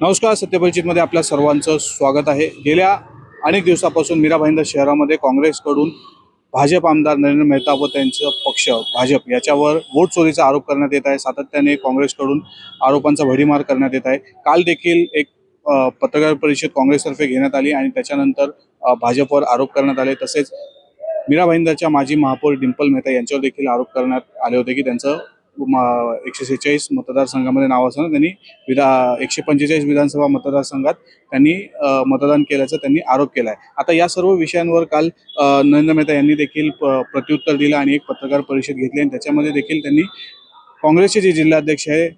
नमस्कार सत्यपरिचितमध्ये आपल्या सर्वांचं स्वागत आहे. गेल्या अनेक दिवसापासून मीरा भाईंदर शहरामध्ये काँग्रेसकडून भाजप आमदार नरेंद्र मेहता व त्यांचं पक्ष भाजप याच्यावर वोट चोरीचा आरोप करण्यात येत आहे. सातत्याने काँग्रेसकडून आरोपांचा भडीमार करण्यात येत आहे. काल देखील एक पत्रकार परिषद काँग्रेसतर्फे घेण्यात आली आणि त्याच्यानंतर भाजपवर आरोप करण्यात आले. तसेच मीरा भाईंदरच्या माजी महापौर डिंपल मेहता यांच्यावर देखील आरोप करण्यात आले होते की त्यांचं एकशे सेहेचाळीस मतदारसंघामध्ये नाव असताना त्यांनी विधा एकशे पंचेचाळीस विधानसभा मतदारसंघात त्यांनी मतदान केल्याचा त्यांनी आरोप केला आहे आता या सर्व विषयांवर काल नरेंद्र मेहता यांनी देखील प्रत्युत्तर दिलं आणि एक पत्रकार परिषद घेतली आणि त्याच्यामध्ये देखील त्यांनी काँग्रेसचे जे जिल्हाध्यक्ष आहे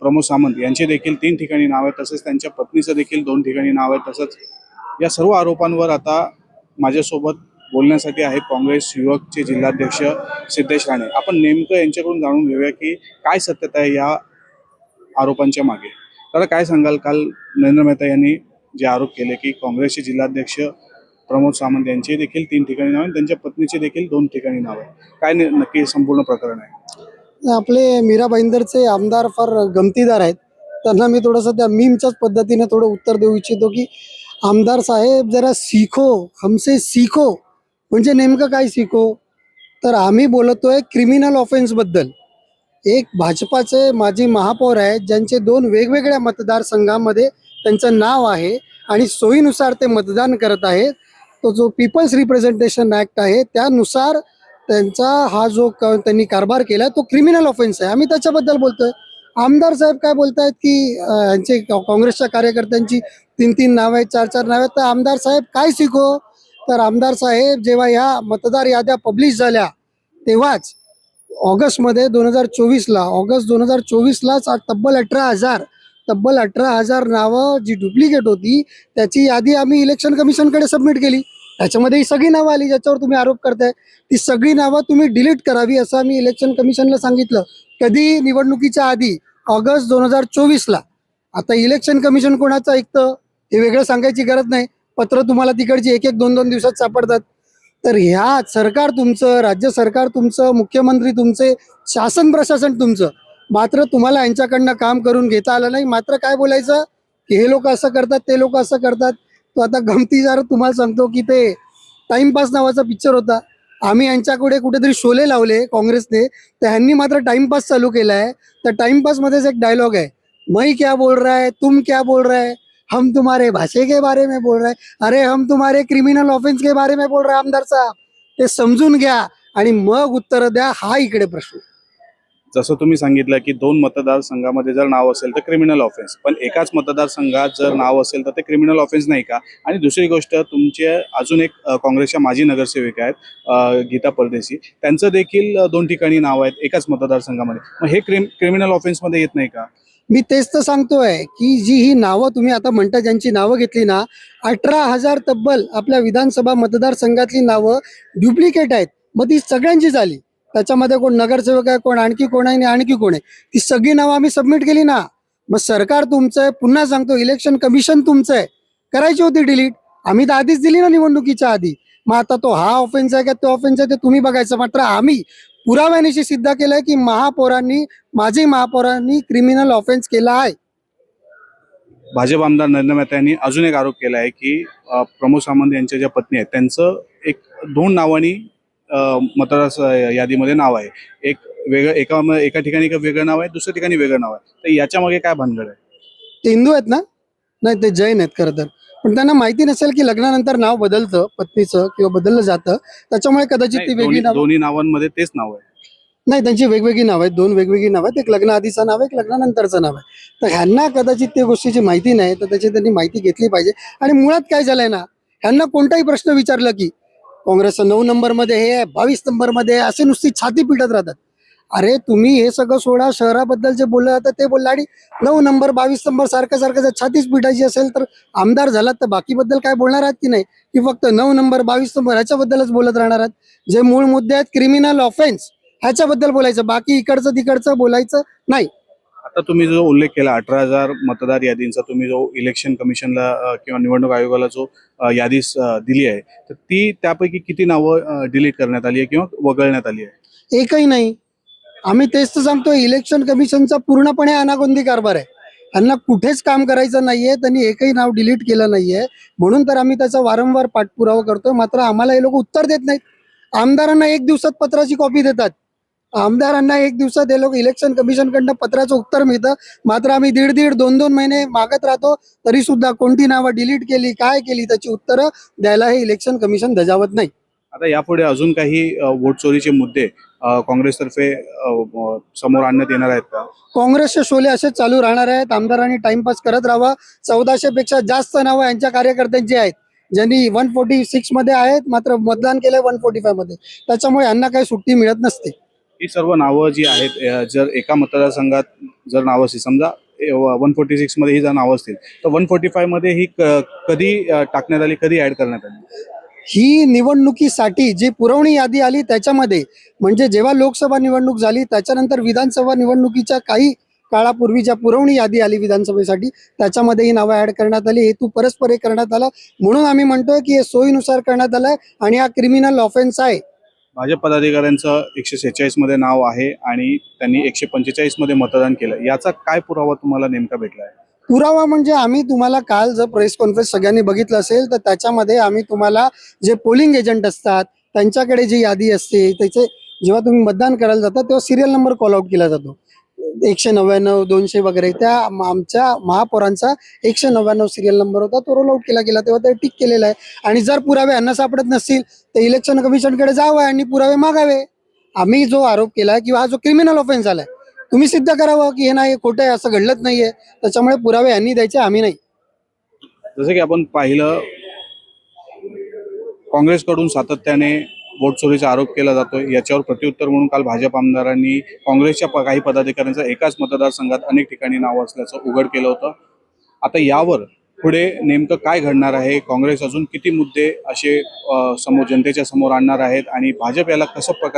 प्रमोद सामंत यांचे देखील तीन ठिकाणी नाव आहे तसेच त्यांच्या पत्नीचं देखील दोन ठिकाणी नाव आहे तसंच या सर्व आरोपांवर आता माझ्यासोबत बोलण्यासाठी आहेत काँग्रेस युवकचे जिल्हाध्यक्ष सिद्धेश राणे. आपण नेमकं यांच्याकडून जाणून घेऊया की काय सत्यता आहे या आरोपांच्या मागे. तर काय सांगाल? काल नरेंद्र मेहता यांनी जे आरोप केले की काँग्रेसचे जिल्हाध्यक्ष प्रमोद सावंत यांचे देखील तीन ठिकाणी नाव आहे. त्यांच्या पत्नीचे देखील दोन ठिकाणी नाव आहे. काय नक्की संपूर्ण प्रकरण आहे? आपले मीरा भाईंदरचे आमदार फार गमतीदार आहेत. त्यांना मी थोडंसं त्या मीमच्याच पद्धतीने थोडं उत्तर देऊ इच्छितो की आमदार साहेब जरा सीखो हमसे सीखो. म्हणजे नेमकं काय शिको? तर आम्ही बोलतोय क्रिमिनल ऑफेन्सबद्दल एक भाजपाचे माजी महापौर आहेत ज्यांचे दोन वेगवेगळ्या मतदारसंघामध्ये त्यांचं नाव आहे आणि सोयीनुसार ते मतदान करत आहेत. तो जो पीपल्स रिप्रेझेंटेशन ॲक्ट आहे त्यानुसार त्यांचा हा जो त्यांनी कारभार केला तो क्रिमिनल ऑफेन्स आहे. आम्ही त्याच्याबद्दल बोलतोय. आमदार साहेब काय बोलतायत की यांचे काँग्रेसच्या कार्यकर्त्यांची तीन तीन नावं आहेत चार चार नावं आहेत. तर आमदार साहेब काय शिको? तर आमदार साहेब जेव्हा ह्या मतदार याद्या पब्लिश झाल्या तेव्हाच ऑगस्टमध्ये दोन हजार चोवीसला ऑगस्ट दोन हजार चोवीसलाच तब्बल अठरा हजार तब्बल अठरा हजार नावं जी डुप्लिकेट होती त्याची यादी आम्ही इलेक्शन कमिशनकडे सबमिट केली. त्याच्यामध्ये ही सगळी नावं आली ज्याच्यावर तुम्ही आरोप करताय. ती सगळी नावं तुम्ही डिलीट करावी असं आम्ही इलेक्शन कमिशनला सांगितलं. कधी? निवडणुकीच्या आधी ऑगस्ट दोन हजार चोवीसला. आता इलेक्शन कमिशन कोणाचं ऐकतं? हे वेगळं सांगायची गरज नाही. पत्र तुम्हाला तिकडची एक एक दोन दोन दिवसात सापडतात. तर ह्या सरकार तुमचं राज्य सरकार तुमचं मुख्यमंत्री तुमचे शासन प्रशासन तुमचं मात्र तुम्हाला यांच्याकडनं काम करून घेता आलं नाही. मात्र काय बोलायचं? की हे लोक असं करतात ते लोक असं करतात. तो आता गमती जर तुम्हाला सांगतो की ते टाइमपास नावाचा पिक्चर होता. आम्ही यांच्याकडे कुठेतरी शोले लावले काँग्रेसने. तर ह्यांनी मात्र टाइमपास चालू केला आहे तर टाइमपासमध्येच एक डायलॉग आहे. मैं क्या बोल रहा है? तुम क्या बोल रहा है? हम तुम्हारे भाषे के बारे में बोल रहे अरे हम तुम्हारे क्रिमिनल ऑफेन्स के बारे में बोल रहे आमदार साहब। ते समजून घ्या आणि मग उत्तर द्या हा इकडे प्रश्न. जसं तुम्ही सांगितलं की दोन मतदारसंघामध्ये जर नाव असेल तर क्रिमिनल ऑफेन्स पण एकाच मतदारसंघात जर नाव असेल तर ते क्रिमिनल ऑफेन्स नाही का? आणि दुसरी गोष्ट तुमचे अजून एक काँग्रेसच्या माजी नगरसेविका आहेत गीता परदेशी. त्यांचं देखील दोन ठिकाणी नाव आहेत एकाच मतदारसंघामध्ये मग हे क्रिम क्रिमिनल ऑफेन्समध्ये येत नाही का? मी तेच तर सांगतोय की जी ही नावं तुम्ही आता म्हणता ज्यांची नावं घेतली ना अठरा हजार तब्बल आपल्या विधानसभा मतदारसंघातली नावं ड्युप्लिकेट आहेत. मग ती सगळ्यांची झाली त्याच्यामध्ये कोण नगरसेवक आहे कोण आणखी कोण आहे आणि आणखी कोण आहे? ती सगळी नावं आम्ही सबमिट केली ना. मग सरकार तुमचं आहे पुन्हा सांगतो इलेक्शन कमिशन तुमचं आहे. करायची होती डिलीट आम्ही तर आधीच दिली ना निवडणुकीच्या आधी. मग आता तो हा ऑफेन्स आहे का तो ऑफेन्स आहे ते तुम्ही बघायचं. मात्र आम्ही पुराव्यानिशी सिद्ध केलंय की महापौरांनी माजी महापौरांनी क्रिमिनल ऑफेन्स केला आहे. भाजप आमदार नरेंद्र मेहता यांनी अजून एक आरोप केला आहे की अ, प्रमोद सावंत यांच्या ज्या पत्नी आहेत त्यांचं एक दोन नावांनी अ, मतदार यादीमध्ये नाव आहे. एक वेगळं एका एका ठिकाणी एक वेगळं नाव आहे दुसऱ्या ठिकाणी वेगळं नाव आहे. तर याच्या मागे काय भानगड आहे? ते हिंदू आहेत ना? नाही ते जैन आहेत खरं तर. पण त्यांना माहिती नसेल की लग्नानंतर नाव बदलतं पत्नीचं किंवा बदललं जातं. त्याच्यामुळे कदाचित ती वेगळी दोन्ही नाव दोन्ही नावांमध्ये तेच नाव आहे. नाही त्यांची वेगवेगळी नाव आहेत. दोन वेगवेगळी नाव आहेत. एक लग्न आधीचं नाव आहे एक लग्नानंतरचं नाव आहे. तर ह्यांना कदाचित त्या गोष्टीची माहिती नाही तर त्याची त्यांनी माहिती घेतली पाहिजे. आणि मुळात काय झालंय ना ह्यांना कोणताही प्रश्न विचारला की काँग्रेसचं नऊ नंबरमध्ये हे आहे बावीस नंबरमध्ये आहे असे नुसती छाती पिटत राहतात. अरे तुम्ही हे सगळं सोडा शहराबद्दल जे बोललं जातं ते बोललं आणि नऊ नंबर बावीस नंबर सारखं सारखं जर छातीच पिटायची असेल तर आमदार झालात तर बाकीबद्दल काय बोलणार आहात की नाही? की फक्त नऊ नंबर बावीस नंबर ह्याच्याबद्दलच बोलत राहणार आहात? जे मूळ मुद्दे आहेत क्रिमिनल ऑफेन्स ह्याच्याबद्दल बोलायचं बाकी इकडचं तिकडचं बोलायचं नाही. आता तुम्ही जो उल्लेख केला अठरा हजार मतदार यादींचा तुम्ही जो इलेक्शन कमिशनला किंवा निवडणूक आयोगाला जो यादी दिली आहे तर ती त्यापैकी किती नावं डिलीट करण्यात आली आहे किंवा वगळण्यात आली आहे? एकही नाही. आम्ही तेच तर सांगतो इलेक्शन कमिशनचा पूर्णपणे अनागोंदी कारभार आहे. त्यांना कुठेच काम करायचं नाहीये त्यांनी एकही नाव डिलीट केलं नाहीये. म्हणून तर आम्ही त्याचा वारंवार पाठपुरावा करतोय. मात्र आम्हाला हे लोक उत्तर देत नाहीत. आमदारांना एक दिवसात पत्राची कॉपी देतात. आमदारांना एक दिवसात हे लोक इलेक्शन कमिशनकडनं पत्राचं उत्तर मिळतं. मात्र आम्ही दीड दीड दोन दोन महिने मागत राहतो तरी सुद्धा कोणती नावं डिलीट केली काय केली त्याची उत्तरं द्यायला हे इलेक्शन कमिशन धजावत नाही. आता यापुढे अजून काही वोट चोरीचे मुद्दे काँग्रेसतर्फे समोर आणण्यात येणार आहेत का? काँग्रेसचे शोले असेच चालू राहणार आहेत. आमदारांनी टाइमपास करत राहावा. चौदाशे पेक्षा जास्त नावं यांच्या कार्यकर्त्यांची आहेत. ज्यांनी वन फोर्टी सिक्समध्ये आहेत मात्र मतदान केलंय वन फोर्टी फायमध्ये. त्याच्यामुळे यांना काही सुट्टी मिळत नसते. ही सर्व नावं जी आहेत जर एका मतदारसंघात जर नावं असतील समजा वन फोर्टी सिक्समध्ये ही जर नावं असतील तर वन फोर्टी फायमध्ये ही कधी टाकण्यात आली कधी ऍड करण्यात आली? ही निवडणुकीसाठी जी पुरवणी यादी आली त्याच्यामध्ये म्हणजे जेव्हा लोकसभा निवडणूक झाली त्याच्यानंतर विधानसभा निवडणुकीच्या काही काळापूर्वी ज्या पुरवणी यादी आली विधानसभेसाठी त्याच्यामध्ये ही नावं ऍड करण्यात आली हेतू परस्पर हे करण्यात आला. म्हणून आम्ही म्हणतोय की हे सोयीनुसार करण्यात आलंय आणि हा क्रिमिनल ऑफेन्स आहे. भाजप पदाधिकाऱ्यांचं एकशे सेहेचाळीसमध्ये नाव आहे आणि त्यांनी एकशे पंचेचाळीसमध्ये मतदान केलं. याचा काय पुरावा तुम्हाला नेमका भेटला आहे पुरावा म्हणजे आम्ही तुम्हाला काल जर प्रेस कॉन्फरन्स सगळ्यांनी बघितलं असेल तर त्याच्यामध्ये आम्ही तुम्हाला जे पोलिंग एजंट असतात त्यांच्याकडे जी यादी असते त्याचे जेव्हा तुम्ही मतदान करायला जाता तेव्हा सिरियल नंबर कॉल आउट केला जातो. एकशे नव्याण्णव दोनशे वगैरे त्या आमच्या महापौरांचा एकशे नव्याण्णव सिरियल नंबर होता तो रोल आउट केला गेला तेव्हा ते टिक केलेला आहे. आणि जर पुरावे यांना सापडत नसतील तर इलेक्शन कमिशनकडे जावं आणि पुरावे मागावे. आम्ही जो आरोप केला किंवा हा जो क्रिमिनल ऑफेन्स झालाय तुम्ही सिद्ध करावं की हे नाही खोटं आहे असं घडलंच नाहीये. त्याच्यामुळे पुरावे यांनी द्यायचे आम्ही नाही. जसं की आपण पाहिलं काँग्रेसकडून सातत्याने वोट चोरीचा आरोप केला जातोय. याच्यावर प्रत्युत्तर म्हणून काल भाजप आमदारांनी काँग्रेसच्या प- काही पदाधिकाऱ्यांचं एकाच मतदारसंघात अनेक ठिकाणी नाव असल्याचं उघड केलं होतं. आता यावर पुढे नेमकं काय घडणार आहे? काँग्रेस अजून किती मुद्दे असे समोर जनतेच्या समोर आणणार आहेत? आणि भाजप याला कसं प्रकार